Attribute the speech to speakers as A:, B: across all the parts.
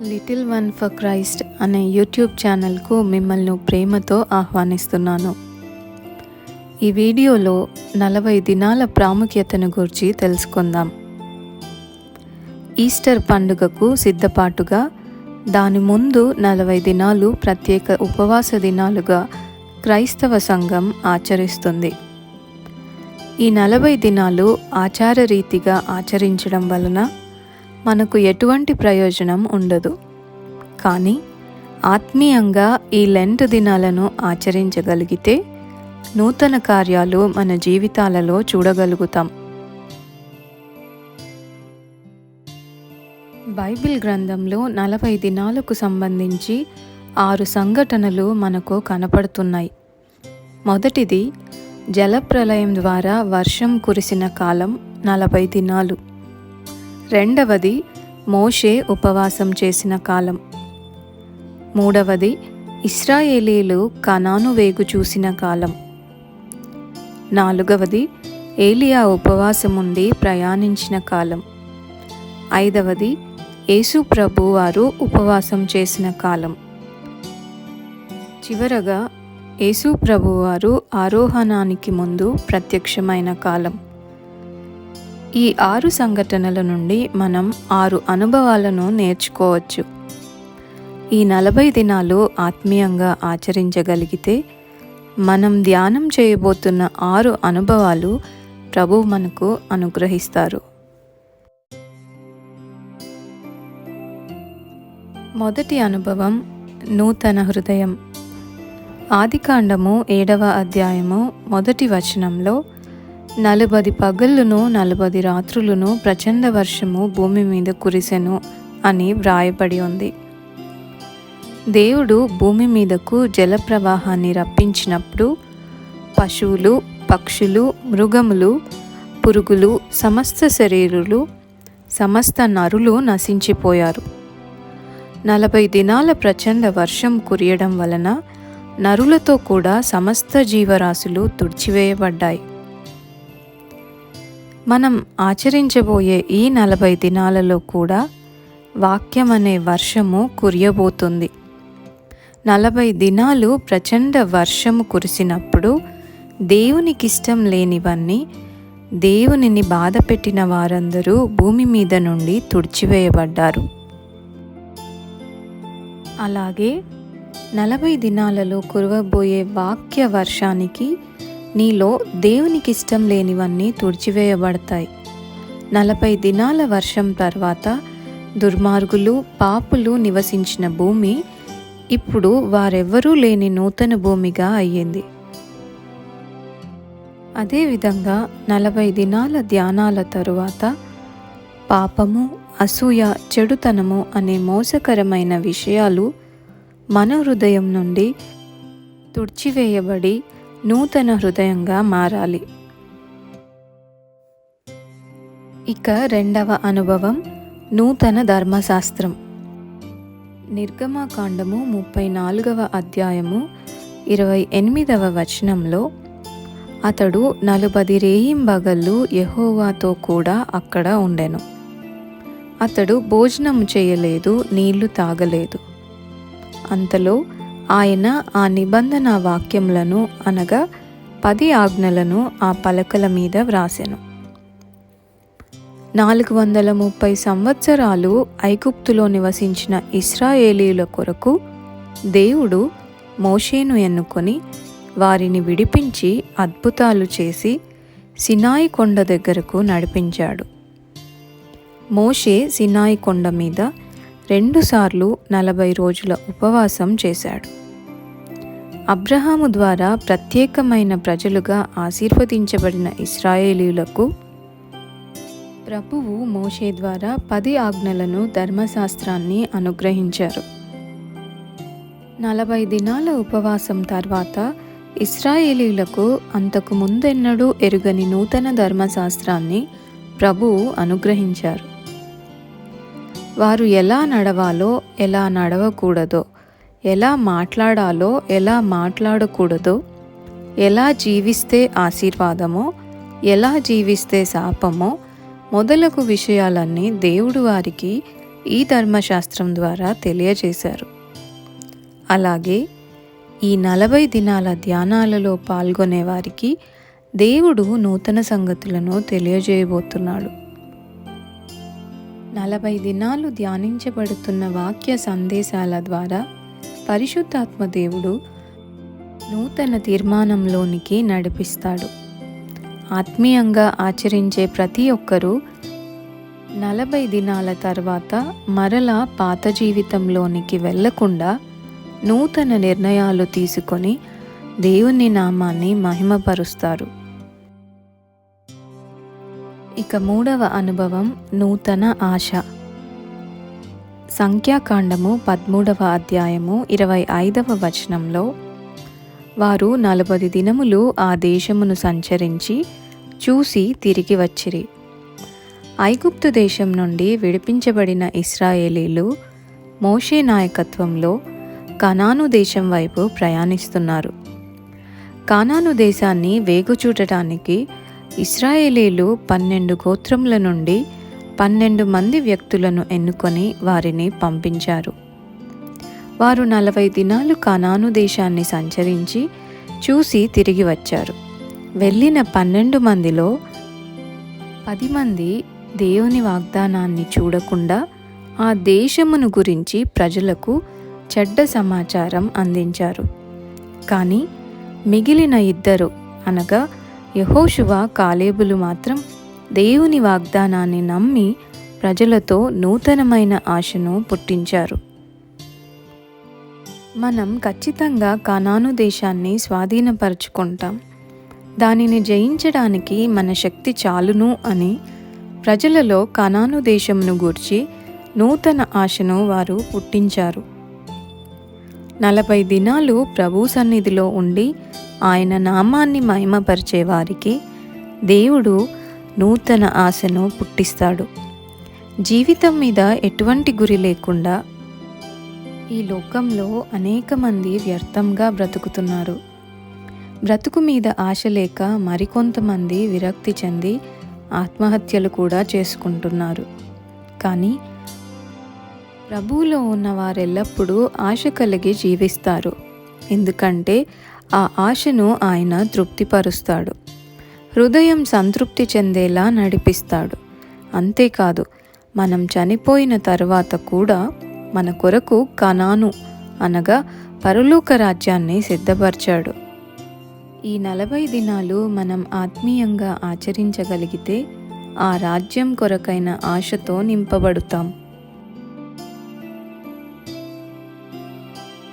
A: Little one for Christ అనే YouTube ఛానల్కు మిమ్మల్ని ప్రేమతో ఆహ్వానిస్తున్నాను. ఈ వీడియోలో నలభై దినాల ప్రాముఖ్యతను గురించి తెలుసుకుందాం. ఈస్టర్ పండుగకు సిద్ధపాటుగా దాని ముందు నలభై దినాలు ప్రత్యేక ఉపవాస దినాలుగా క్రైస్తవ సంఘం ఆచరిస్తుంది. ఈ నలభై దినాలు ఆచార రీతిగా ఆచరించడం వలన మనకు ఎటువంటి ప్రయోజనం ఉండదు. కానీ ఆత్మీయంగా ఈ లెంట్ దినాలను ఆచరించగలిగితే నూతన కార్యాలు మన జీవితాలలో చూడగలుగుతాం. బైబిల్ గ్రంథంలో నలభై దినాలకు సంబంధించి ఆరు సంఘటనలు మనకు కనపడుతున్నాయి. మొదటిది జలప్రలయం ద్వారా వర్షం కురిసిన కాలం నలభై దినాలు. రెండవది మోషే ఉపవాసం చేసిన కాలం. మూడవది ఇస్రాయేలీలు కనాను వేగు చూసిన కాలం. నాలుగవది ఏలియా ఉపవాసం ఉండి ప్రయాణించిన కాలం. ఐదవది యేసు ప్రభు వారు ఉపవాసం చేసిన కాలం. చివరగా యేసు ప్రభు వారు ఆరోహణానికి ముందు ప్రత్యక్షమైన కాలం. ఈ ఆరు సంఘటనల నుండి మనం ఆరు అనుభవాలను నేర్చుకోవచ్చు. ఈ నలభై దినాలు ఆత్మీయంగా ఆచరించగలిగితే మనం ధ్యానం చేయబోతున్న ఆరు అనుభవాలు ప్రభు మనకు అనుగ్రహిస్తారు. మొదటి అనుభవం నూతన హృదయం. ఆదికాండము ఏడవ అధ్యాయము మొదటి వచనంలో నలభది పగళ్ళును నలభది రాత్రులను ప్రచండ వర్షము భూమి మీద కురిసెను అని వ్రాయబడి ఉంది. దేవుడు భూమి మీదకు జల ప్రవాహాన్ని రప్పించినప్పుడు పశువులు పక్షులు మృగములు పురుగులు సమస్త శరీరులు సమస్త నరులు నశించిపోయారు. నలభై దినాల ప్రచండ వర్షం కురియడం వలన నరులతో కూడా సమస్త జీవరాశులు తుడిచివేయబడ్డాయి. మనం ఆచరించబోయే ఈ నలభై దినాలలో కూడా వాక్యం అనే వర్షము కురియబోతుంది. నలభై దినాలు ప్రచండ వర్షము కురిసినప్పుడు దేవునికిష్టం లేనివన్నీ దేవునిని బాధపెట్టిన వారందరూ భూమి మీద నుండి తుడిచివేయబడ్డారు. అలాగే నలభై దినాలలో కురవబోయే వాక్య వర్షానికి నీలో దేవునికి ఇష్టం లేనివన్నీ తుడిచివేయబడతాయి. నలభై దినాల వర్షం తర్వాత దుర్మార్గులు పాపులు నివసించిన భూమి ఇప్పుడు వారెవ్వరూ లేని నూతన భూమిగా అయ్యింది. అదేవిధంగా నలభై దినాల ధ్యానాల తరువాత పాపము అసూయ చెడుతనము అనే మోసకరమైన విషయాలు మన హృదయం నుండి తుడిచివేయబడి నూతన హృదయంగా మారాలి. ఇక రెండవ అనుభవం నూతన ధర్మశాస్త్రం. నిర్గమాకాండము ముప్పై నాలుగవ అధ్యాయము ఇరవై ఎనిమిదవ వచనంలో అతడు నలుబది రేయింబగళ్ళు యహోవాతో కూడా అక్కడ ఉండెను. అతడు భోజనం చేయలేదు నీళ్ళు తాగలేదు. అంతలో ఆయన ఆ నిబంధన వాక్యములను అనగా పది ఆజ్ఞలను ఆ పలకల మీద వ్రాసెను. నాలుగు వందల ముప్పై సంవత్సరాలు ఐగుప్తులో నివసించిన ఇస్రాయేలీల కొరకు దేవుడు మోషేను ఎన్నుకొని వారిని విడిపించి అద్భుతాలు చేసి సినాయి కొండ దగ్గరకు నడిపించాడు. మోషే సినాయి కొండ మీద రెండుసార్లు నలభై రోజుల ఉపవాసం చేశాడు. అబ్రహాము ద్వారా ప్రత్యేకమైన ప్రజలుగా ఆశీర్వదించబడిన ఇస్రాయేలీలకు ప్రభువు మోషే ద్వారా పది ఆజ్ఞలను ధర్మశాస్త్రాన్ని అనుగ్రహించారు. నలభై దినాల ఉపవాసం తర్వాత ఇస్రాయేలీలకు అంతకు ముందెన్నడూ ఎరుగని నూతన ధర్మశాస్త్రాన్ని ప్రభువు అనుగ్రహించారు. వారు ఎలా నడవాలో ఎలా నడవకూడదో ఎలా మాట్లాడాలో ఎలా మాట్లాడకూడదో ఎలా జీవిస్తే ఆశీర్వాదమో ఎలా జీవిస్తే శాపమో మొదలగు విషయాలన్నీ దేవుడు వారికి ఈ ధర్మశాస్త్రం ద్వారా తెలియజేశారు. అలాగే ఈ నలభై దినాల ధ్యానాలలో పాల్గొనే వారికి దేవుడు నూతన సంగతులను తెలియజేయబోతున్నాడు. నలభై దినాలు ధ్యానించబడుతున్న వాక్య సందేశాల ద్వారా పరిశుద్ధాత్మ దేవుడు నూతన తీర్మానంలోనికి నడిపిస్తాడు. ఆత్మీయంగా ఆచరించే ప్రతి ఒక్కరూ నలభై దినాల తర్వాత మరలా పాత జీవితంలోనికి వెళ్ళకుండా నూతన నిర్ణయాలు తీసుకొని దేవుని నామాన్ని మహిమపరుస్తారు. ఇక మూడవ అనుభవం నూతన ఆశ. సంఖ్యాకాండము పదమూడవ అధ్యాయము ఇరవై ఐదవ వచనంలో వారు నలభై దినములు ఆ దేశమును సంచరించి చూసి తిరిగి వచ్చిరి. ఐగుప్తు దేశం నుండి విడిపించబడిన ఇస్రాయేలీలు మోషే నాయకత్వంలో కనాను దేశం వైపు ప్రయాణిస్తున్నారు. కానాను దేశాన్ని వేగుచూడటానికి ఇస్రాయేలీలు పన్నెండు గోత్రముల నుండి పన్నెండు మంది వ్యక్తులను ఎన్నుకొని వారిని పంపించారు. వారు నలభై దినాలు కనాను దేశాన్ని సంచరించి చూసి తిరిగి వచ్చారు. వెళ్ళిన పన్నెండు మందిలో పది మంది దేవుని వాగ్దానాన్ని చూడకుండా ఆ దేశమును గురించి ప్రజలకు చెడ్డ సమాచారం అందించారు. కానీ మిగిలిన ఇద్దరు అనగా యహోశువ కాలేబులు మాత్రం దేవుని వాగ్దానాన్ని నమ్మి ప్రజలతో నూతనమైన ఆశను పుట్టించారు. మనం ఖచ్చితంగా కనాను దేశాన్ని స్వాధీనపరుచుకుంటాం. దానిని జయించడానికి మన శక్తి చాలును అని ప్రజలలో కనాను దేశమును గూర్చి నూతన ఆశను వారు పుట్టించారు. నలభై దినాలు ప్రభు సన్నిధిలో ఉండి ఆయన నామాన్ని మహిమపరిచే వారికి దేవుడు నూతన ఆశను పుట్టిస్తాడు. జీవితం మీద ఎటువంటి గురి లేకుండా ఈ లోకంలో అనేక మంది వ్యర్థంగా బ్రతుకుతున్నారు. బ్రతుకు మీద ఆశ లేక మరికొంతమంది విరక్తి చెంది ఆత్మహత్యలు కూడా చేసుకుంటున్నారు. కానీ ప్రభువులో ఉన్న వారెల్లప్పుడూ ఆశ కలిగి జీవిస్తారు. ఎందుకంటే ఆ ఆశను ఆయన తృప్తిపరుస్తాడు. హృదయం సంతృప్తి చెందేలా నడిపిస్తాడు. అంతేకాదు మనం చనిపోయిన తర్వాత కూడా మన కొరకు కనాను అనగా పరలోక రాజ్యాన్ని సిద్ధపరిచాడు. ఈ నలభై దినాలు మనం ఆత్మీయంగా ఆచరించగలిగితే ఆ రాజ్యం కొరకైన ఆశతో నింపబడుతాం.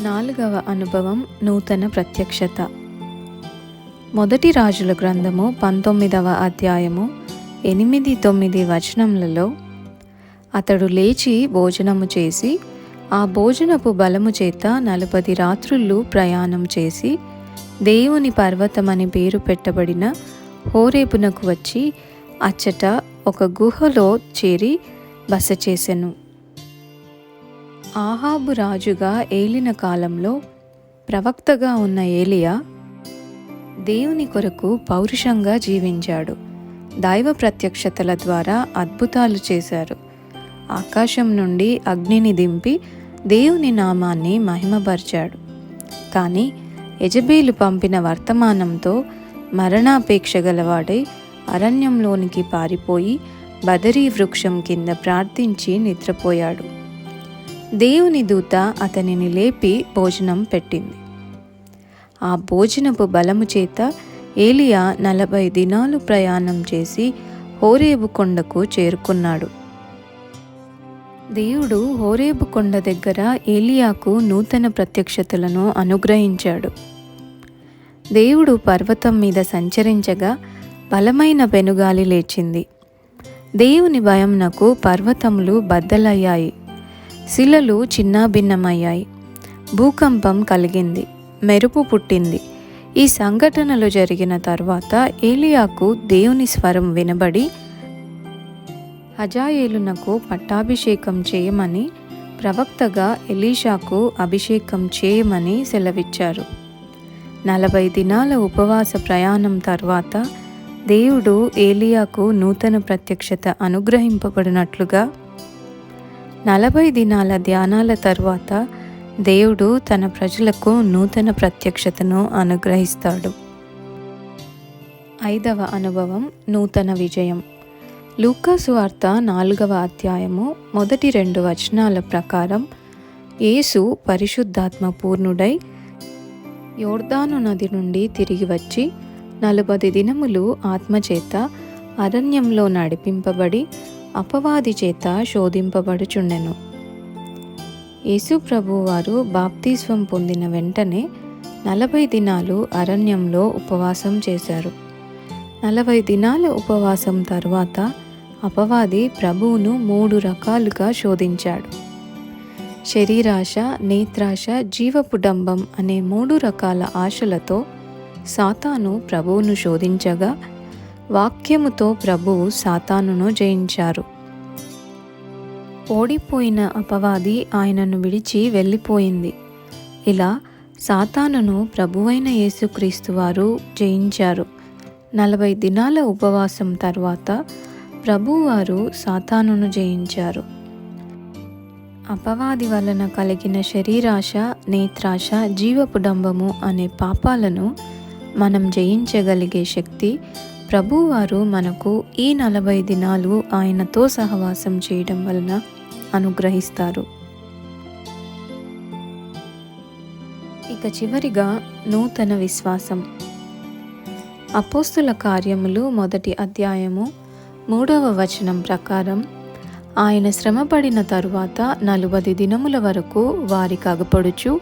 A: నాలుగవ అనుభవం నూతన ప్రత్యక్షత. మొదటి రాజుల గ్రంథము పంతొమ్మిదవ అధ్యాయము ఎనిమిది తొమ్మిది వచనములలో అతడు లేచి భోజనము చేసి ఆ భోజనపు బలము చేత నలభది రాత్రుళ్ళు ప్రయాణం చేసి దేవుని పర్వతమని పేరు పెట్టబడిన హోరేపునకు వచ్చి అచ్చట ఒక గుహలో చేరి బస చేసెను. ఆహాబు రాజుగా ఏలిన కాలంలో ప్రవక్తగా ఉన్న ఏలియా దేవుని కొరకు పౌరుషంగా జీవించాడు. దైవ ప్రత్యక్షతల ద్వారా అద్భుతాలు చేశారు. ఆకాశం నుండి అగ్నిని దింపి దేవుని నామాన్ని మహిమపరిచాడు. కానీ యజబేలు పంపిన వర్తమానంతో మరణాపేక్ష గలవాడై అరణ్యంలోనికి పారిపోయి బదరీ వృక్షం కింద ప్రార్థించి నిద్రపోయాడు. దేవుని దూత అతనిని లేపి భోజనం పెట్టింది. ఆ భోజనపు బలము చేత ఏలియా నలభై దినాలు ప్రయాణం చేసి హోరేబు కొండకు చేరుకున్నాడు. దేవుడు హోరేబు కొండ దగ్గర ఏలియాకు నూతన ప్రత్యక్షతలను అనుగ్రహించాడు. దేవుడు పర్వతం మీద సంచరించగా బలమైన పెనుగాలి లేచింది. దేవుని భయంనకు పర్వతములు బద్దలయ్యాయి. శిలలు చిన్నాభిన్నమయ్యాయి. భూకంపం కలిగింది. మెరుపు పుట్టింది. ఈ సంఘటనలు జరిగిన తర్వాత ఏలియాకు దేవుని స్వరం వినబడి హజాయేలునకు పట్టాభిషేకం చేయమని ప్రవక్తగా ఎలీషాకు అభిషేకం చేయమని సెలవిచ్చారు. నలభై దినాల ఉపవాస ప్రయాణం తర్వాత దేవుడు ఏలియాకు నూతన ప్రత్యక్షత అనుగ్రహింపబడినట్లుగా నలభై దినాల ధ్యానాల తర్వాత దేవుడు తన ప్రజలకు నూతన ప్రత్యక్షతను అనుగ్రహిస్తాడు. ఐదవ అనుభవం నూతన విజయం. లూకాసు వార్త నాలుగవ అధ్యాయము మొదటి రెండు వచనాల ప్రకారం యేసు పరిశుద్ధాత్మ పూర్ణుడై యోర్దాను నది నుండి తిరిగి వచ్చి నలభై దినములు ఆత్మచేత అరణ్యంలో నడిపింపబడి అపవాది చేత శోధింపబడుచుండెను. యేసుప్రభు వారు బాప్తిస్వం పొందిన వెంటనే నలభై దినాలు అరణ్యంలో ఉపవాసం చేశారు. నలభై దినాల ఉపవాసం తర్వాత అపవాది ప్రభువును మూడు రకాలుగా శోధించాడు. శరీరాశ నేత్రాశ జీవపుడంబం అనే మూడు రకాల ఆశలతో సాతాను ప్రభువును శోధించగా వాక్యముతో ప్రభువు సాతానును జయించారు. ఓడిపోయిన అపవాది ఆయనను విడిచి వెళ్ళిపోయింది. ఇలా సాతానును ప్రభువైన యేసుక్రీస్తు వారు జయించారు. నలభై దినాల ఉపవాసం తర్వాత ప్రభువారు సాతానును జయించారు. అపవాది వలన కలిగిన శరీరాశ నేత్రాశ జీవపుడంబము అనే పాపాలను మనం జయించగలిగే శక్తి ప్రభువారు మనకు ఈ నలభై దినాలు ఆయనతో సహవాసం చేయడం వలన అనుగ్రహిస్తారు. ఇక చివరిగా నూతన విశ్వాసం. అపోస్తుల కార్యములు మొదటి అధ్యాయము మూడవ వచనం ప్రకారం ఆయన శ్రమపడిన తరువాత నలుబది దినముల వరకు వారికి అగపడుచు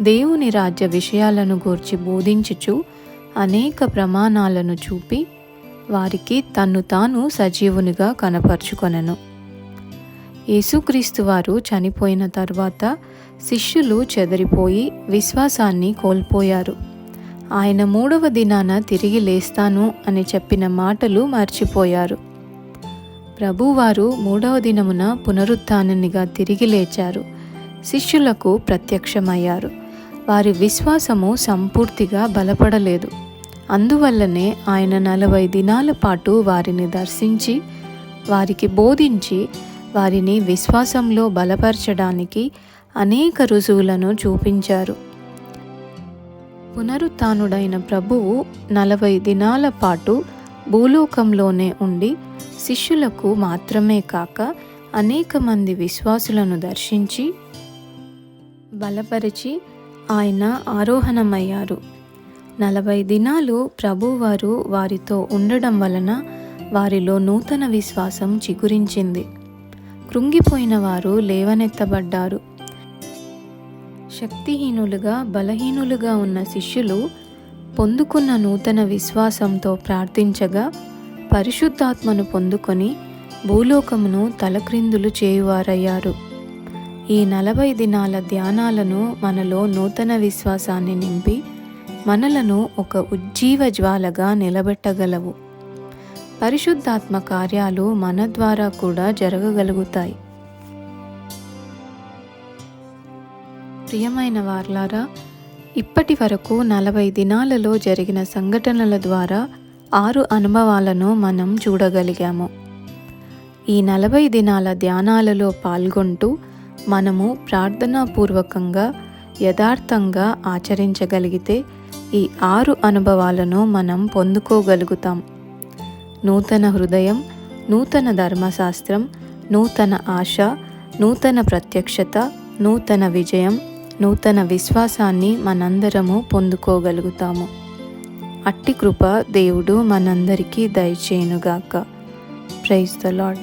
A: దేవుని రాజ్య విషయాలను గూర్చి బోధించుచు అనేక ప్రమాణాలను చూపి వారికి తన్ను తాను సజీవునిగా కనపరుచుకొనను. యేసుక్రీస్తు వారు చనిపోయిన తర్వాత శిష్యులు చెదరిపోయి విశ్వాసాన్ని కోల్పోయారు. ఆయన మూడవ దినాన తిరిగి లేస్తాను అని చెప్పిన మాటలు మర్చిపోయారు. ప్రభువారు మూడవ దినమున పునరుత్నిగా తిరిగి లేచారు. శిష్యులకు ప్రత్యక్షమయ్యారు. వారి విశ్వాసము సంపూర్తిగా బలపడలేదు. అందువల్లనే ఆయన నలభై దినాల పాటు వారిని దర్శించి వారికి బోధించి వారిని విశ్వాసంలో బలపరచడానికి అనేక రుజువులను చూపించారు. పునరుత్డైన ప్రభువు నలభై దినాల పాటు భూలోకంలోనే ఉండి శిష్యులకు మాత్రమే కాక అనేక మంది విశ్వాసులను దర్శించి బలపరిచి ఆయన ఆరోహణమయ్యారు. నలభై దినాలు ప్రభువారు వారితో ఉండడం వలన వారిలో నూతన విశ్వాసం చిగురించింది. కృంగిపోయిన వారు లేవనెత్తబడ్డారు. శక్తిహీనులుగా బలహీనులుగా ఉన్న శిష్యులు పొందుకున్న నూతన విశ్వాసంతో ప్రార్థించగా పరిశుద్ధాత్మను పొందుకొని భూలోకమును తలక్రిందులు చేయువారయ్యారు. ఈ నలభై దినాల ధ్యానాలను మనలో నూతన విశ్వాసాన్ని నింపి మనలను ఒక ఉజ్జీవ జ్వాలగా నిలబెట్టగలవు. పరిశుద్ధాత్మ కార్యాలు మన ద్వారా కూడా జరగగలుగుతాయి. ప్రియమైన వార్లారా ఇప్పటి వరకు నలభై దినాలలో జరిగిన సంఘటనల ద్వారా ఆరు అనుభవాలను మనం చూడగలిగాము. ఈ నలభై దినాల ధ్యానాలలో పాల్గొంటూ మనము ప్రార్థనాపూర్వకంగా యథార్థంగా ఆచరించగలిగితే ఈ ఆరు అనుభవాలను మనం పొందుకోగలుగుతాం. నూతన హృదయం నూతన ధర్మశాస్త్రం నూతన ఆశ నూతన ప్రత్యక్షత నూతన విజయం నూతన విశ్వాసాన్ని మనందరము పొందుకోగలుగుతాము. అట్టి కృప దేవుడు మనందరికీ దయచేయునుగాక. Praise the lord